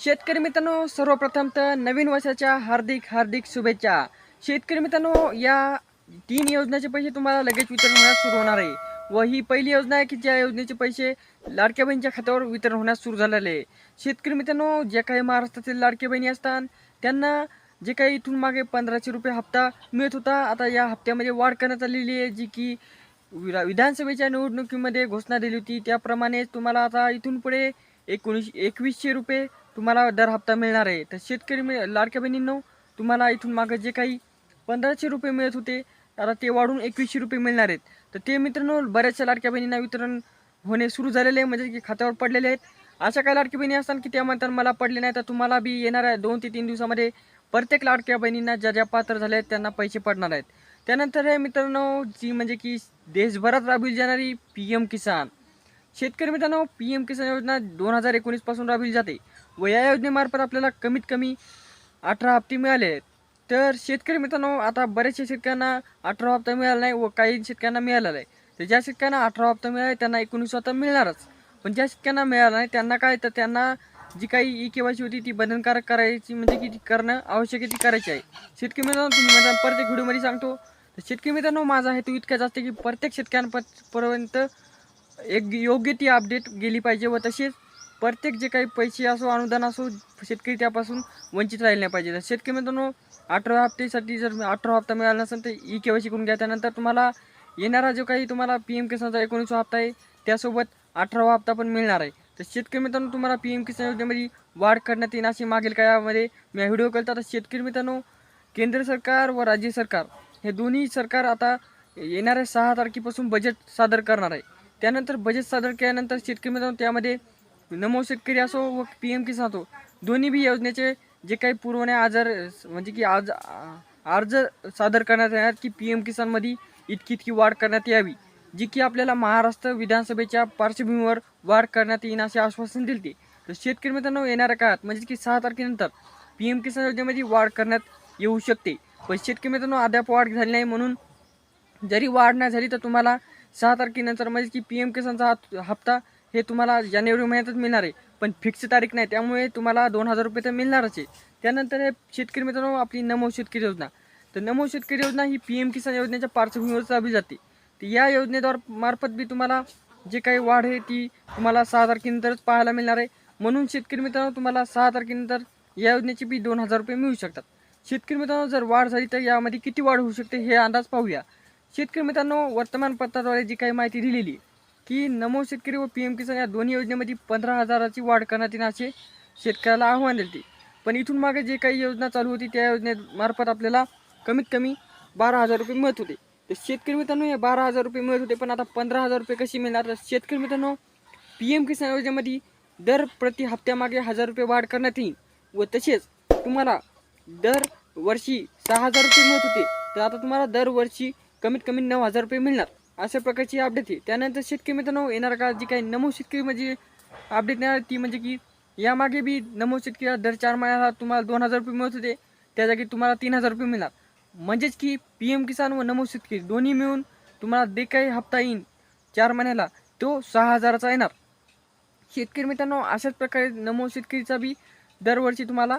शेतकरी मित्रांनो सर्वप्रथम तर नवीन वर्षाच्या हार्दिक हार्दिक शुभेच्छा. शेतकरी मित्रांनो या तीन योजनेचे पैसे तुम्हाला लगेच वितरण होण्यास सुरू होणार आहे. व ही पहिली योजना आहे की ज्या योजनेचे पैसे लाडक्या बहिणीच्या खात्यावर वितरण होण्यास सुरू झालेले आहे. शेतकरी मित्रांनो जे काही महाराष्ट्रातील लाडक्या बहिणी असतात त्यांना जे काही इथून मागे पंधराशे रुपये हप्ता मिळत होता आता या हप्त्यामध्ये वाढ करण्यात आलेली आहे जी की विरा- विधानसभेच्या निवडणुकीमध्ये घोषणा दिली होती. त्याप्रमाणेच तुम्हाला आता इथून पुढे एकोणीस एकवीसशे रुपये तुम्हाला दर हप्ता मिळणार आहे. तर शेतकरी मिळ लाडक्या बहिणींनो तुम्हाला इथून मागं जे काही पंधराशे रुपये मिळत होते आता ते वाढून एकवीसशे रुपये मिळणार आहेत. तर ते मित्रांनो बऱ्याचशा लाडक्या बहिणींना वितरण होणे सुरू झालेले आहे म्हणजे की खात्यावर पडलेले आहेत. अशा काही लाडक्या बहिणी असतात की त्या म्हणतात मला पडले नाही तर तुम्हाला बी येणाऱ्या दोन ते तीन दिवसामध्ये प्रत्येक लाडक्या बहिणींना ज्या ज्या पात्र झाले आहेत त्यांना पैसे पडणार आहेत. त्यानंतर आहे मित्रांनो जी म्हणजे की देशभरात राबविली जाणारी पी एम किसान. शेतकरी मित्रांनो पी एम किसान योजना दोन हजार एकोणीसपासून राबविली जाते. व या योजनेमार्फत आपल्याला कमीत कमी अठरा हप्ते मिळाले. आहेत तर शेतकरी मित्रांनो आता बऱ्याचशा शेतकऱ्यांना अठरा हप्ता मिळाला नाही व काही शेतकऱ्यांना मिळाला नाही. तर ज्या शेतकऱ्यांना अठरा हप्ता मिळाला त्यांना एकोणीस हप्ता मिळणारच. पण ज्या शेतकऱ्यांना मिळाला नाही त्यांना काय? तर त्यांना जी काही ई के होती ती बंधनकारक करायची म्हणजे की ती करणं आवश्यक आहे ती करायची आहे. शेतकरी मित्रांनो तुम्ही माझ्या प्रत्येक व्हिडिओमध्ये सांगतो. तर शेतकरी मित्रांनो माझा हेतू इतकाच असते की प्रत्येक शेतकऱ्यांपर्यंत एक योग्य ती अपडेट गेली पाहिजे व तसेच प्रत्येक जे काही पैसे असो अनुदान असो शेतकरी त्यापासून वंचित राहिले नाही पाहिजे. तर शेतकरी मित्रांनो अठरा हप्त्यासाठी जर अठरा हप्ता मिळाला नसेल तर ई के वाय सी करून घ्या. त्यानंतर तुम्हाला येणारा जो काही तुम्हाला पी एम किसानचा एकोणीसवा हप्ता आहे त्यासोबत अठरावा हप्ता पण मिळणार आहे. तर शेतकरी मित्रांनो तुम्हाला पी एम किसान योजनेमध्ये वाढ करण्यात येईल अशी मागील काळामध्ये मी व्हिडिओ केला तर शेतकरी मित्रांनो केंद्र सरकार व राज्य सरकार हे दोन्ही सरकार आता येणाऱ्या सहा तारखेपासून बजेट सादर करणार आहे. त्यानंतर बजेट सादर केल्यानंतर शेतकरी मित्रांनो त्यामध्ये नमो शेतकरी असो व पी एम किसान असो दोन्ही बी योजनेचे जे काही पुरवण्या आजार म्हणजे की आज अर्ज सादर करण्यात येणार की पी एम किसानमध्ये इतकी इतकी वाढ करण्यात यावी जी की आपल्याला महाराष्ट्र विधानसभेच्या पार्श्वभूमीवर वाढ करण्यात येईल असे आश्वासन दिले ते. तर शेतकरी मित्रांनो येणाऱ्या काळात म्हणजे की सहा तारखेनंतर पी एम किसान योजनेमध्ये वाढ करण्यात येऊ शकते. पण शेतकरी मित्रांनो अद्याप वाढ झाली नाही म्हणून जरी वाढ नाही झाली तर तुम्हाला सहा तारखेनंतर म्हणजे की पी एम किसानचा हा हप्ता हे तुम्हाला जानेवारी महिन्यातच मिळणार आहे. पण फिक्स तारीख नाही त्यामुळे तुम्हाला दोन हजार रुपये तर मिळणारच आहे. त्यानंतर हे शेतकरी मित्रांनो आपली नमो शेतकरी योजना. तर नमो शेतकरी योजना ही पी एम किसान योजनेच्या पार्श्वभूमीवर चालली जाते तर या योजनेद्वारे मार्फत बी तुम्हाला जे काही वाढ आहे ती तुम्हाला सहा तारखेनंतरच पाहायला मिळणार आहे. म्हणून शेतकरी मित्रांनो तुम्हाला सहा तारखेनंतर या योजनेची बी दोन हजार रुपये मिळू शकतात. शेतकरी मित्रांनो जर वाढ झाली तर यामध्ये किती वाढ होऊ शकते हे अंदाज पाहूया. शेतकरी मित्रांनो वर्तमानपत्राद्वारे जी काही माहिती दिलेली की नमो शेतकरी व पी एम किसान या दोन्ही योजनेमध्ये पंधरा हजाराची वाढ करण्यात येईल असे शेतकऱ्याला आव्हान देते. पण इथून मागे जे काही योजना चालू होती त्या योजनेमार्फत आपल्याला कमीत कमी बारा हजार रुपये मिळत होते. तर शेतकरी मित्रांनो हे बारा हजार रुपये मिळत होते पण आता पंधरा हजार रुपये कशी मिळणार? तर शेतकरी मित्रांनो पी एम किसान योजनेमध्ये दर प्रति हप्त्यामागे हजार रुपये वाढ करण्यात येईल. व तसेच तुम्हाला दर वर्षी सहा हजार रुपये मिळत होते. तर आता तुम्हाला दरवर्षी कमीत कमी नऊ हजार रुपये मिळणार. अशा प्रकारची अपडेट आहे. त्यानंतर शेतकरी मित्रांनो येणार का जी काही नमो शेतकरी म्हणजे अपडेट येणार ती म्हणजे की यामागे बी नमो शेतकरी दर चार महिन्याला तुम्हाला दोन हजार रुपये मिळत होते. त्या जागी तुम्हाला तीन हजार रुपये मिळणार. म्हणजेच की पी एम किसान व नमो शेतकरी दोन्ही मिळून तुम्हाला जे काही हप्ता येईल चार महिन्याला तो सहा हजाराचा येणार. शेतकरी मित्रांनो अशाच प्रकारे नमो शेतकरीचा बी दरवर्षी तुम्हाला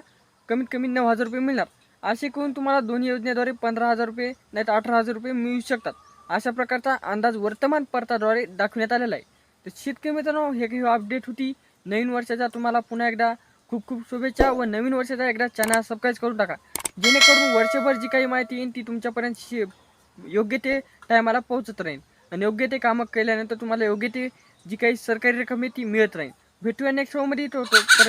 कमीत कमी नऊ हजार रुपये मिळणार. असे करून तुम्हाला दोन्ही योजनेद्वारे पंधरा हजार रुपये नाही तर अठरा हजार रुपये मिळू शकतात. अशा प्रकारचा अंदाज वर्तमान वर्तमानपत्राद्वारे दाखवण्यात आलेला आहे. तर शेतकरी मित्रांनो हे काही अपडेट होती. नवीन वर्षाचा तुम्हाला पुन्हा एकदा खूप खूप शुभेच्छा व नवीन वर्षाचा एकदा चॅनल सबस्क्राईब करून टाका. जेणेकरून वर्षभर जी काही माहिती येईल ती तुमच्यापर्यंत शे योग्य ते टायमाला पोहोचत राहील आणि योग्य ते कामं केल्यानंतर तुम्हाला योग्य ते जी काही सरकारी रक्कम आहे ती मिळत राहील भेटूया नेक्स्ट शोमध्ये तो तो